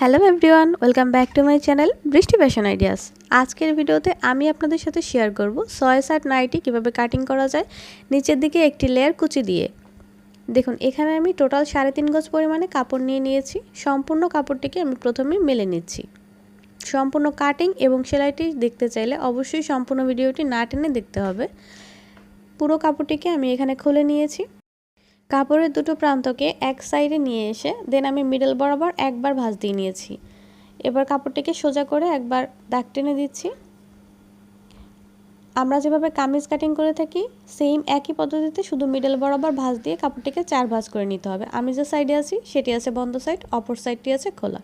Hello everyone, welcome back to my channel Brishti fashion ideas. আজকের ভিডিওতে আমি আপনাদের সাথে শেয়ার করব ছয় সাত নাইটি কীভাবে কাটিং করা যায়, নিচের দিকে একটি লেয়ার কুচি দিয়ে। দেখুন, এখানে আমি টোটাল সাড়ে তিন গজ পরিমাণে কাপড় নিয়ে নিয়েছি, সম্পূর্ণ কাপড়টিকে আমি প্রথমে মেলে নিচ্ছি। সম্পূর্ণ কাটিং এবং সেলাইটি দেখতে চাইলে অবশ্যই সম্পূর্ণ ভিডিওটি না টেনে দেখতে হবে। পুরো কাপড়টিকে আমি এখানে খুলে নিয়েছি। কাপড়ের দুটো প্রান্তকে এক সাইডে নিয়ে এসে দেন আমি মিডল বরাবর একবার ভাঁজ দিয়ে নিয়েছি। এবার কাপড়টিকে সোজা করে একবার দাগ টেনে দিচ্ছি। আমরা যেভাবে কামিজ কাটিং করে থাকি সেম একই পদ্ধতিতে শুধু মিডল বরাবর ভাঁজ দিয়ে কাপড়টিকে চার ভাঁজ করে নিতে হবে। আমি যে সাইডে আছি, সেটি আছে বন্ধ সাইড অপর সাইডটি আছে খোলা।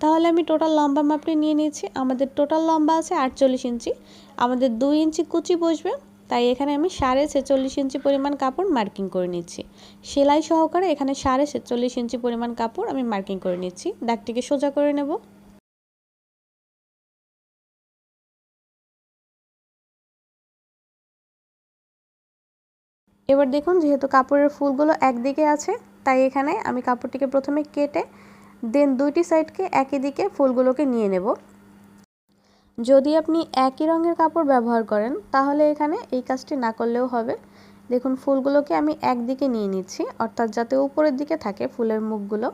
তাহলে আমি টোটাল লম্বা মাপটি নিয়ে নিয়েছি। আমাদের টোটাল লম্বা আছে আটচল্লিশ ইঞ্চি। আমাদের দুই ইঞ্চি কুচি বসবে। তাই এখানে আমি সাড়ে ছেচল্লিশ ইঞ্চি পরিমাণ কাপড় মার্কিং করে নিচ্ছি। সেলাই সহকারে এখানে সাড়ে ছেচল্লিশ ইঞ্চি পরিমাণ কাপড় আমি মার্কিং করে নিচ্ছি। দাগটিকে সোজা করে নেব। এবার দেখুন যেহেতু কাপড়ের ফুলগুলো একদিকে আছে, তাই এখানে আমি কাপড়টিকে প্রথমে কেটে, দেন দুইটি সাইডকে একই দিকে ফুলগুলোকে নিয়ে নেব। যদি আপনি একই রঙের কাপড় ব্যবহার করেন, তাহলে এখানে এই কাজটি না করলেও হবে। দেখুন, ফুলগুলোকে আমি একদিকে নিয়ে নিচ্ছি, অর্থাৎ যাতে উপরের দিকে থাকে ফুলের মুখগুলো।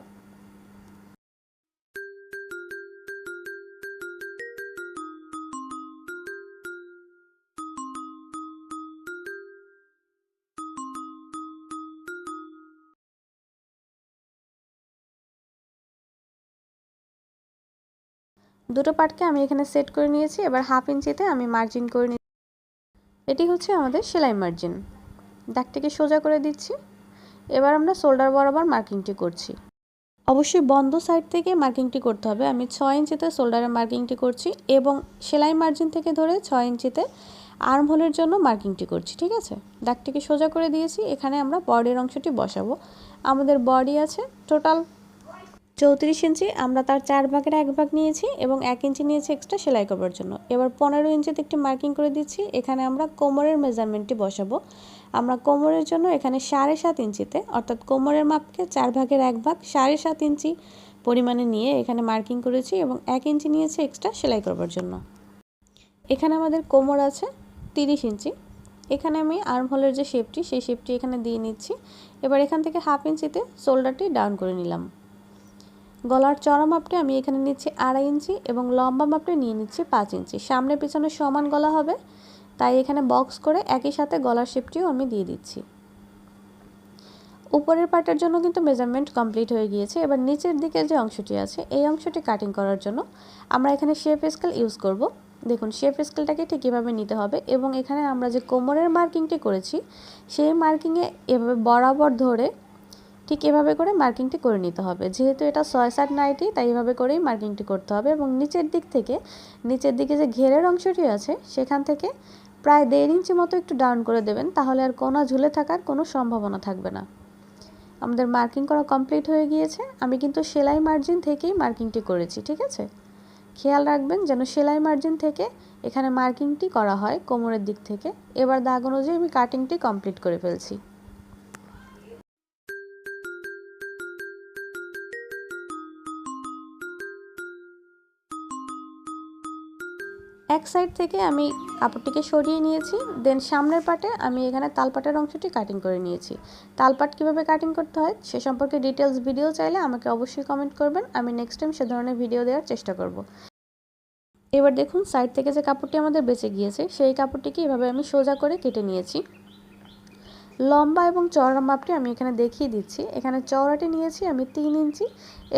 দুটো পার্টকে আমি এখানে সেট করে নিয়েছি। এবার হাফ ইঞ্চিতে আমি মার্জিন করে নিয়েছি এটি হচ্ছে আমাদের সেলাই মার্জিন। দাগটিকে সোজা করে দিচ্ছি। এবার আমরা শোল্ডার বরাবর মার্কিংটি করছি। অবশ্যই বন্ধ সাইড থেকে মার্কিংটি করতে হবে। আমি ছয় ইঞ্চিতে শোল্ডারে মার্কিংটি করছি এবং সেলাই মার্জিন থেকে ধরে ছয় ইঞ্চিতে আর্ম হোলের জন্য মার্কিংটি করছি, ঠিক আছে? দাগটিকে সোজা করে দিয়েছি। এখানে আমরা বডির অংশটি বসাবো। আমাদের বডি আছে টোটাল চৌত্রিশ ইঞ্চি আমরা তার চার ভাগের এক ভাগ নিয়েছি এবং এক ইঞ্চি নিয়েছি এক্সট্রা সেলাই করবার জন্য। এবার পনেরো ইঞ্চিতে একটি মার্কিং করে দিচ্ছি। এখানে আমরা কোমরের মেজারমেন্টটি বসাবো। আমরা কোমরের জন্য এখানে সাড়ে সাত ইঞ্চিতে, অর্থাৎ কোমরের মাপকে চার ভাগের এক ভাগ সাড়ে সাত ইঞ্চি পরিমাণে নিয়ে এখানে মার্কিং করেছি এবং এক ইঞ্চি নিয়েছি এক্সট্রা সেলাই করবার জন্য। এখানে আমাদের কোমর আছে তিরিশ ইঞ্চি। এখানে আমি আর্ম হোলের যে শেপটি সেই শেপটি এখানে দিয়ে নিচ্ছি। এবার এখান থেকে হাফ ইঞ্চিতে শোল্ডারটি ডাউন করে নিলাম। গলার চড়া মাপটি আমি এখানে নিচ্ছি আড়াই ইঞ্চি এবং লম্বা মাপটি নিয়ে নিচ্ছি পাঁচ ইঞ্চি। সামনে পিছনে সমান গলা হবে, তাই এখানে বক্স করে একই সাথে গলার শেপটিও আমি দিয়ে দিচ্ছি। উপরের পার্টের জন্য কিন্তু মেজারমেন্ট কমপ্লিট হয়ে গিয়েছে। এবার নিচের দিকে যে অংশটি আছে, এই অংশটি কাটিং করার জন্য আমরা এখানে শেপ স্কেল ইউজ করব। দেখুন শেপ স্কেলটাকে ঠিক কীভাবে নিতে হবে এবং এখানে আমরা যে কোমরের মার্কিংটি করেছি, সেই মার্কিংয়ে এভাবে বরাবর ধরে ঠিক এভাবে করে মার্কিংটি করে নিতে হবে। যেহেতু এটা ছয় সাত নাইটি, তাই এভাবে করেই মার্কিংটি করতে হবে এবং নিচের দিক থেকে, নিচের দিকে যে ঘেরের অংশটি আছে, সেখান থেকে প্রায় দেড় ইঞ্চি মতো একটু ডাউন করে দেবেন, তাহলে আর কোনা ঝুলে থাকার কোনো সম্ভাবনা থাকবে না। আমাদের মার্কিং করা কমপ্লিট হয়ে গিয়েছে। আমি কিন্তু সেলাই মার্জিন থেকেই মার্কিংটি করেছি, ঠিক আছে? খেয়াল রাখবেন যেন সেলাই মার্জিন থেকে এখানে মার্কিংটি করা হয় কোমরের দিক থেকে। এবার দাগ অনুযায়ী আমি কাটিংটি কমপ্লিট করে ফেলছি। সাইড থেকে আমি কাপড়টিকে সরিয়ে নিয়েছি দেন সামনের পাটে আমি এখানে তালপাটের অংশটি কাটিং করে নিয়েছি। তালপাট কীভাবে কাটিং করতে হয় সে সম্পর্কে ডিটেলস ভিডিও চাইলে আমাকে অবশ্যই কমেন্ট করবেন, আমি নেক্সট টাইম সে ধরনের ভিডিও দেওয়ার চেষ্টা করব। এবার দেখুন সাইড থেকে যে কাপড়টি আমাদের বেঁচে গিয়েছে, সেই কাপড়টিকে এভাবে আমি সোজা করে কেটে নিয়েছি। লম্বা এবং চওড়া মাপটি আমি এখানে দেখিয়ে দিচ্ছি। এখানে চওড়াটি নিয়েছি আমি তিন ইঞ্চি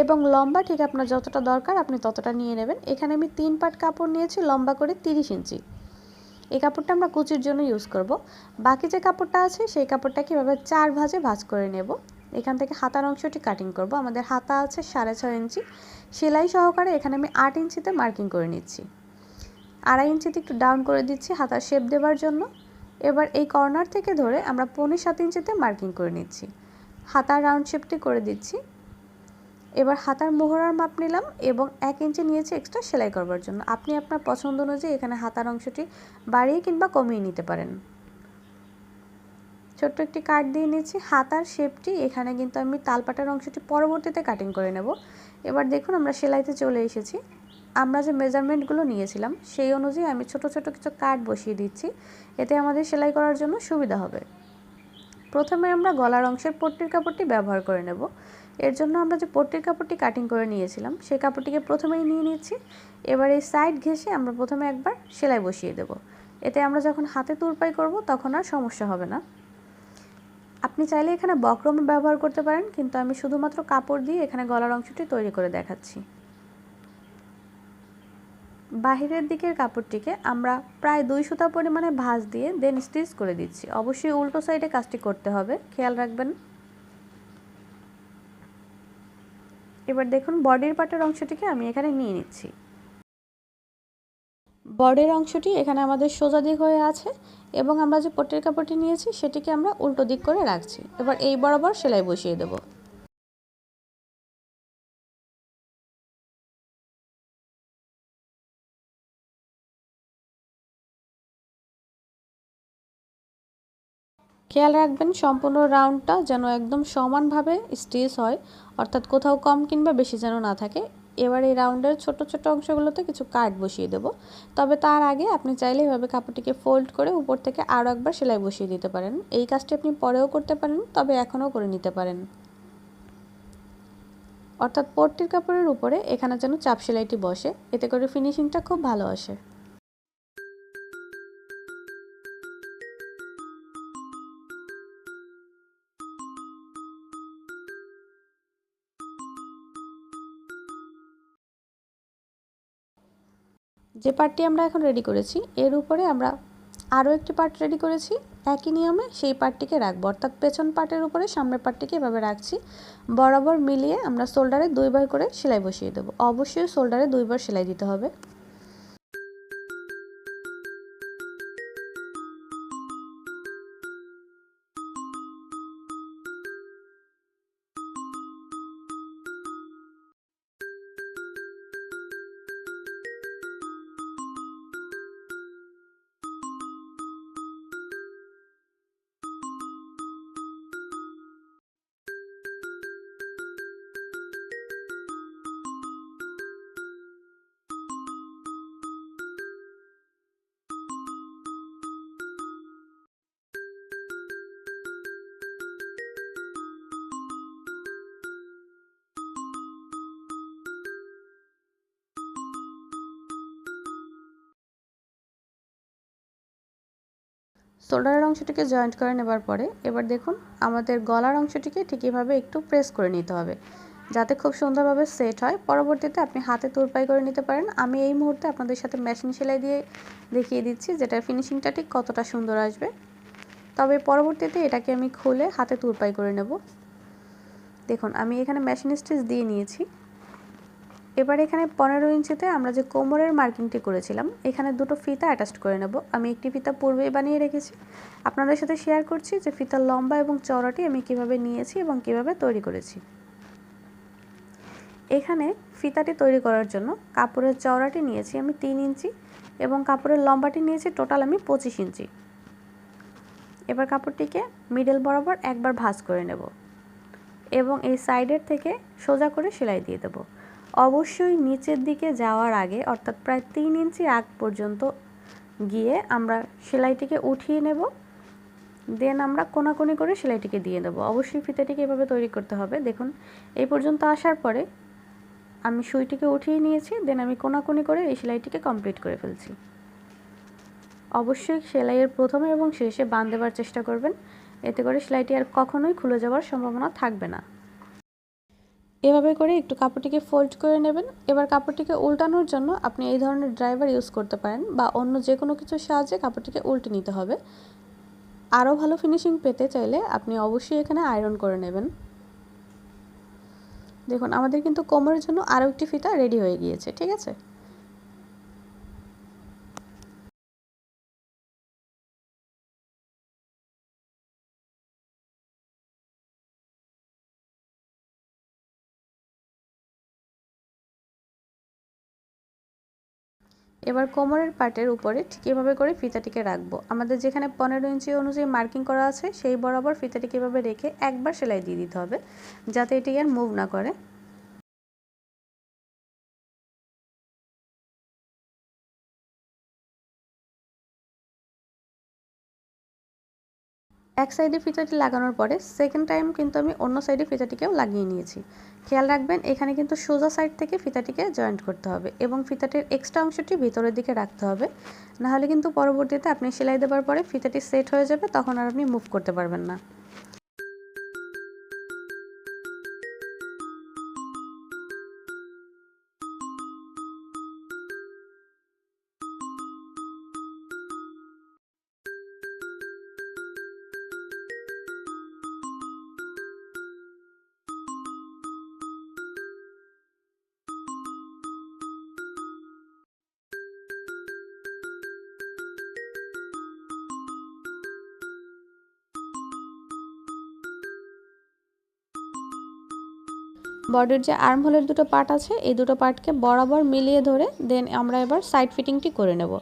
এবং লম্বা ঠিক আপনার যতটা দরকার আপনি ততটা নিয়ে নেবেন। এখানে আমি তিন পাট কাপড় নিয়েছি, লম্বা করে তিরিশ ইঞ্চি। এই কাপড়টা আমরা কুচির জন্য ইউজ করব। বাকি যে কাপড়টা আছে সেই কাপড়টাকে এভাবে চার ভাজে ভাজ করে নেব? এখান থেকে হাতার অংশটি কাটিং করব। আমাদের হাতা আছে সাড়ে ছয় ইঞ্চি। সেলাই সহকারে এখানে আমি আট ইঞ্চিতে মার্কিং করে নিচ্ছি। আড়াই ইঞ্চিতে একটু ডাউন করে দিচ্ছি হাতার শেপ দেওয়ার জন্য। এবার এই কর্নার থেকে ধরে আমরা পনেরো সাত ইঞ্চিতে মার্কিং করে নিচ্ছি। হাতার রাউন্ড শেপটি করে দিচ্ছি। এবার হাতার মোহরার মাপ নিলাম এবং এক ইঞ্চি নিয়েছি এক্সট্রা সেলাই করবার জন্য। আপনি আপনার পছন্দ অনুযায়ী এখানে হাতার অংশটি বাড়িয়ে কিংবা কমিয়ে নিতে পারেন। ছোট্ট একটি কাট দিয়ে নিচ্ছি। হাতার শেপটি এখানে কিন্তু আমি তালপাটার অংশটি পরবর্তীতে কাটিং করে নেব। এবার দেখুন আমরা সেলাইতে চলে এসেছি। আমরা যে মেজারমেন্টগুলো নিয়েছিলাম, সেই অনুযায়ী আমি ছোট ছোট কিছু কাট বসিয়ে দিচ্ছি। এতে আমাদের সেলাই করার জন্য সুবিধা হবে। প্রথমে আমরা গলার অংশের পট্টির কাপড়টি ব্যবহার করে নেব। এর জন্য আমরা যে পট্টির কাপড়টি কাটিং করে নিয়েছিলাম, সেই কাপড়টিকে প্রথমেই নিয়ে নিচ্ছি। এবার এই সাইড ঘেসে আমরা প্রথমে একবার সেলাই বসিয়ে দেব। এতে আমরা যখন হাতে তুরপাই করব, তখন আর সমস্যা হবে না। আপনি চাইলে এখানে বক্রম ব্যবহার করতে পারেন, কিন্তু আমি শুধুমাত্র কাপড় দিয়ে এখানে গলার অংশটি তৈরি করে দেখাচ্ছি। বাহিরের দিকের কাপড়টিকে আমরা প্রায় দুই সুতা পরিমাণে ভাঁজ দিয়ে দেন স্টিচ করে দিচ্ছি। অবশ্যই উল্টো সাইডে কাজটি করতে হবে, খেয়াল রাখবেন। এবার দেখুন, বডির পাটের অংশটিকে আমি এখানে নিয়ে নিচ্ছি। বডির অংশটি এখানে আমাদের সোজা দিক হয়ে আছে এবং আমরা যে পটের কাপড়টি নিয়েছি, সেটিকে আমরা উল্টো দিক করে রাখছি। এবার এই বরাবর সেলাই বসিয়ে দেবো। খেয়াল রাখবেন সম্পূর্ণ রাউন্ডটা যেন একদম সমানভাবে স্টিচ হয়, অর্থাৎ কোথাও কম কিংবা বেশি যেন না থাকে। এবার এই রাউন্ডের ছোট ছোট অংশগুলোতে কিছু কাট বসিয়ে দেব। তবে তার আগে আপনি চাইলে এভাবে কাপড়টিকে ফোল্ড করে উপর থেকে আরও একবার সেলাই বসিয়ে দিতে পারেন। এই কাজটি আপনি পরেও করতে পারেন, তবে এখনও করে নিতে পারেন। অর্থাৎ পট্টির কাপড়ের উপরে এখানে যেন চাপ সেলাইটি বসে, এতে করে ফিনিশিংটা খুব ভালো আসে। যে পার্টটি আমরা এখন রেডি করেছি, এর উপরে আমরা আরও একটি পার্ট রেডি করেছি। একই নিয়মে সেই পার্টটিকে রাখব। অর্থাৎ পেছন পার্টের উপরে সামনের পার্টটিকে এভাবে রাখছি। বরাবর মিলিয়ে আমরা শোল্ডারে দুইবার করে সেলাই বসিয়ে দেবো। অবশ্যই শোল্ডারে দুইবার সেলাই দিতে হবে। শোল্ডারের অংশটিকে জয়েন্ট করে নেবার পরে এবার দেখুন আমাদের গলার অংশটিকে ঠিক এভাবে একটু প্রেস করে নিতে হবে। যাতে খুব সুন্দরভাবে সেট হয়। পরবর্তীতে আপনি হাতে তুরপাই করে নিতে পারেন। আমি এই মুহূর্তে আপনাদের সাথে মেশিন সেলাই দিয়ে দেখিয়ে দিচ্ছি যেটা ফিনিশিংটা ঠিক কতটা সুন্দর আসবে। তবে পরবর্তীতে এটাকে আমি খুলে হাতে তুরপাই করে নেব। দেখুন, আমি এখানে মেশিন স্টিচ দিয়ে নিয়েছি। এবার এখানে পনেরো ইঞ্চিতে আমরা যে কোমরের মার্কিংটি করেছিলাম, এখানে দুটো ফিতা অ্যাটাচ করে নেব। আমি একটি ফিতা পূর্বেই বানিয়ে রেখেছি। আপনাদের সাথে শেয়ার করছি যে ফিতার লম্বা এবং চওড়াটি আমি কীভাবে নিয়েছি এবং কীভাবে তৈরি করেছি। এখানে ফিতাটি তৈরি করার জন্য কাপড়ের চওড়াটি নিয়েছি আমি তিন ইঞ্চি এবং কাপড়ের লম্বাটি নিয়েছি টোটাল আমি পঁচিশ ইঞ্চি। এবার কাপড়টিকে মিডল বরাবর একবার ভাঁজ করে নেব এবং এই সাইডের থেকে সোজা করে সেলাই দিয়ে দেবো। অবশ্যই নিচের দিকে যাওয়ার আগে, অর্থাৎ প্রায় তিন ইঞ্চি আগ পর্যন্ত গিয়ে আমরা সেলাইটিকে উঠিয়ে নেব। দেন আমরা কোনাকুনি করে সেলাইটিকে দিয়ে দেবো। অবশ্যই ফিতাটিকে এভাবে তৈরি করতে হবে। দেখুন, এই পর্যন্ত আসার পরে আমি সুইটিকে উঠিয়ে নিয়েছি, দেন আমি কোনাকুনি করে এই সেলাইটিকে কমপ্লিট করে ফেলছি। অবশ্যই সেলাইয়ের প্রথমে এবং শেষে বান দেওয়ার চেষ্টা করবেন। এতে করে সেলাইটি আর কখনোই খুলে যাওয়ার সম্ভাবনা থাকবে না। এভাবে করে একটু কাপড়টিকে ফোল্ড করে নেবেন। এবার কাপড়টিকে উল্টানোর জন্য আপনি এই ধরনের ড্রাইভার ইউজ করতে পারেন বা অন্য যে কোনো কিছুর সাহায্যে কাপড়টিকে উল্টে নিতে হবে। আরও ভালো ফিনিশিং পেতে চাইলে আপনি অবশ্যই এখানে আয়রন করে নেবেন। দেখুন, আমাদের কিন্তু কোমরের জন্য আরও একটি ফিতা রেডি হয়ে গিয়েছে, ঠিক আছে? এবার কোমরের পার্টের উপরে ঠিক এভাবে করে ফিতাটিকে রাখব। আমাদের যেখানে পনেরো ইঞ্চি অনুযায়ী মার্কিং করা আছে, সেই বরাবর ফিতাটিকে এভাবে রেখে একবার সেলাই দিয়ে দিতে হবে, যাতে এটি আর মুভ না করে। এক সাইডে ফিতাটি লাগানোর পরে সেকেন্ড টাইম কিন্তু আমি অন্য সাইডে ফিতাটিকেও লাগিয়ে নিয়েছি। খেয়াল রাখবেন, এখানে কিন্তু সোজা সাইড থেকে ফিতাটিকে জয়েন্ট করতে হবে এবং ফিতাটির এক্সট্রা অংশটি ভিতরের দিকে রাখতে হবে। নাহলে কিন্তু পরবর্তীতে আপনি সেলাই দেওয়ার পরে ফিতাটি সেট হয়ে যাবে, তখন আর আপনি মুভ করতে পারবেন না। বডির যে আর্ম হোলের দুটো পার্ট আছে, এই দুটো পার্টকে বরাবর মিলিয়ে ধরে দেন আমরা এবার সাইড ফিটিংটি করে নেব।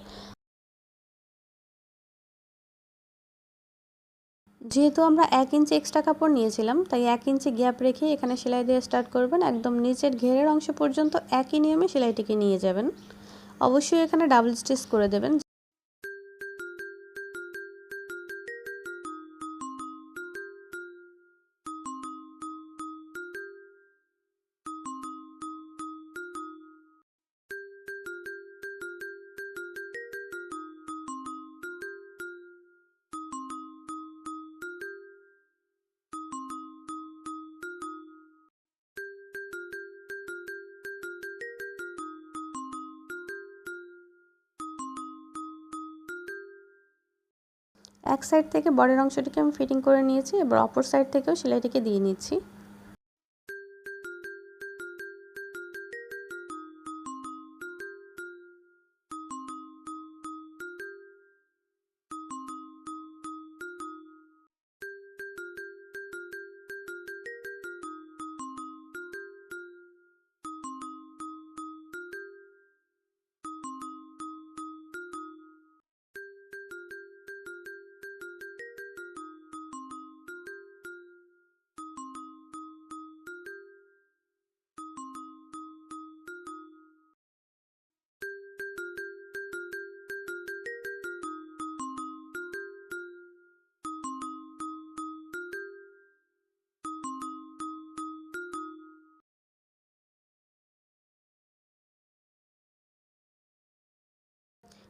যেহেতু আমরা এক ইঞ্চি এক্সট্রা কাপড় নিয়েছিলাম, তাই এক ইঞ্চি গ্যাপ রেখে এখানে সেলাই দিয়ে স্টার্ট করবেন। একদম নিচের ঘেরের অংশ পর্যন্ত একই নিয়মে সেলাইটিকে নিয়ে যাবেন। অবশ্যই এখানে ডাবল স্টিচ করে দেবেন। এক সাইড থেকে বরের অংশটিকে আমি ফিটিং করে নিয়েছি, এবার অপর সাইড থেকেও সেলাইটিকে দিয়ে নিচ্ছি।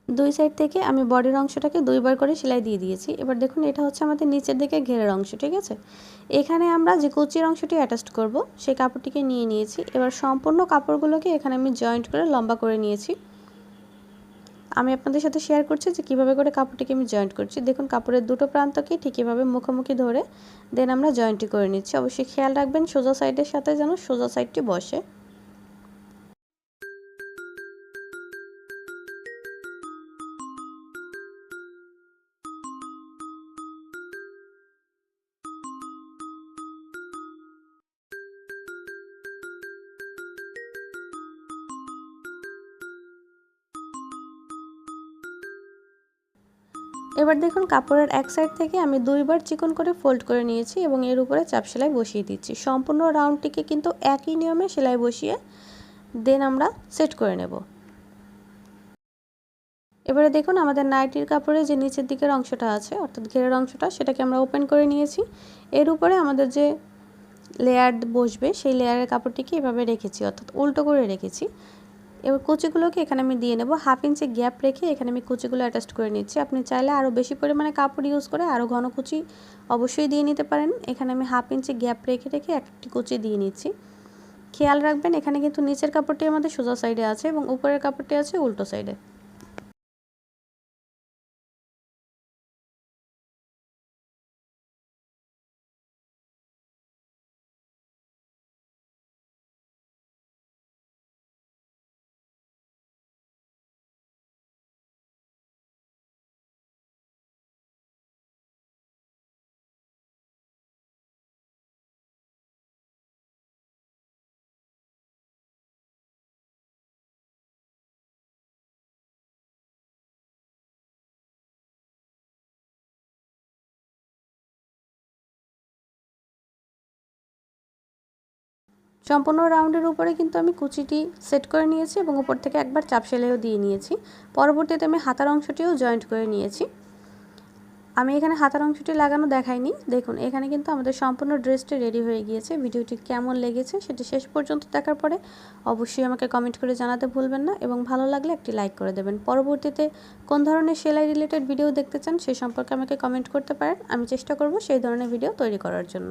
দুই সাইড থেকে আমি বডির অংশটাকে দুইবার করে সেলাই দিয়ে দিয়েছি। এবার দেখুন, এটা হচ্ছে আমাদের নিচের দিকে ঘেরের অংশ, ঠিক আছে? এখানে আমরা যে কুচির অংশটি অ্যাটাচ করব, সেই কাপড়টিকে নিয়ে নিয়েছি। এবার সম্পূর্ণ কাপড়গুলোকে এখানে আমি জয়েন্ট করে লম্বা করে নিয়েছি। আমি আপনাদের সাথে শেয়ার করছি যে কীভাবে করে কাপড়টিকে আমি জয়েন্ট করছি। দেখুন, কাপড়ের দুটো প্রান্তকে ঠিক এভাবে মুখোমুখি ধরে দেন আমরা জয়েন্টটি করে নিচ্ছি। অবশ্যই খেয়াল রাখবেন, সোজা সাইডের সাথে যেন সোজা সাইডটি বসে। এবার দেখুন কাপড়ের এক সাইড থেকে আমি দুইবার চিকন করে ফোল্ড করে নিয়েছি এবং এর উপরে চাপ সেলাই বসিয়ে দিচ্ছি। সম্পূর্ণ রাউন্ডটিকে কিন্তু একই নিয়মে সেলাই বসিয়ে দেন আমরা সেট করে নেব। এবারে দেখুন আমাদের নাইটির কাপড়ে যে নিচের দিকের অংশটা আছে, অর্থাৎ ঘেরের অংশটা, সেটাকে আমরা ওপেন করে নিয়েছি। এর উপরে আমাদের যে লেয়ার বসবে, সেই লেয়ারের কাপড়টিকে এভাবে রেখেছি, অর্থাৎ উল্টো করে রেখেছি। এবার কুচিগুলোকে এখানে আমি দিয়ে নেব। হাফ ইঞ্চি গ্যাপ রেখে এখানে আমি কুচিগুলো অ্যাটাচ করে নিচ্ছি। আপনি চাইলে আরও বেশি পরিমাণে কাপড় ইউজ করে আরও ঘন কুচি অবশ্যই দিয়ে নিতে পারেন। এখানে আমি হাফ ইঞ্চি গ্যাপ রেখে রেখে একটি কুচি দিয়ে নিচ্ছি। খেয়াল রাখবেন, এখানে কিন্তু নিচের কাপড়টি আমাদের সোজা সাইডে আছে এবং উপরের কাপড়টি আছে উল্টো সাইডে। সম্পূর্ণ রাউন্ডের উপরে কিন্তু আমি কুচিটি সেট করে নিয়েছি এবং উপর থেকে একবার চাপ সেলাইও দিয়ে নিয়েছি। পরবর্তীতে আমি হাতার অংশটিও জয়েন্ট করে নিয়েছি। আমি এখানে হাতার অংশটি লাগানো দেখাইনি। দেখুন, এখানে কিন্তু আমাদের সম্পূর্ণ ড্রেসটি রেডি হয়ে গিয়েছে। ভিডিওটি কেমন লেগেছে সেটি শেষ পর্যন্ত দেখার পরে অবশ্যই আমাকে কমেন্ট করে জানাতে ভুলবেন না এবং ভালো লাগলে একটি লাইক করে দেবেন। পরবর্তীতে কোন ধরনের সেলাই রিলেটেড ভিডিও দেখতে চান সেই সম্পর্কে আমাকে কমেন্ট করতে পারেন। আমি চেষ্টা করব সেই ধরনের ভিডিও তৈরি করার জন্য।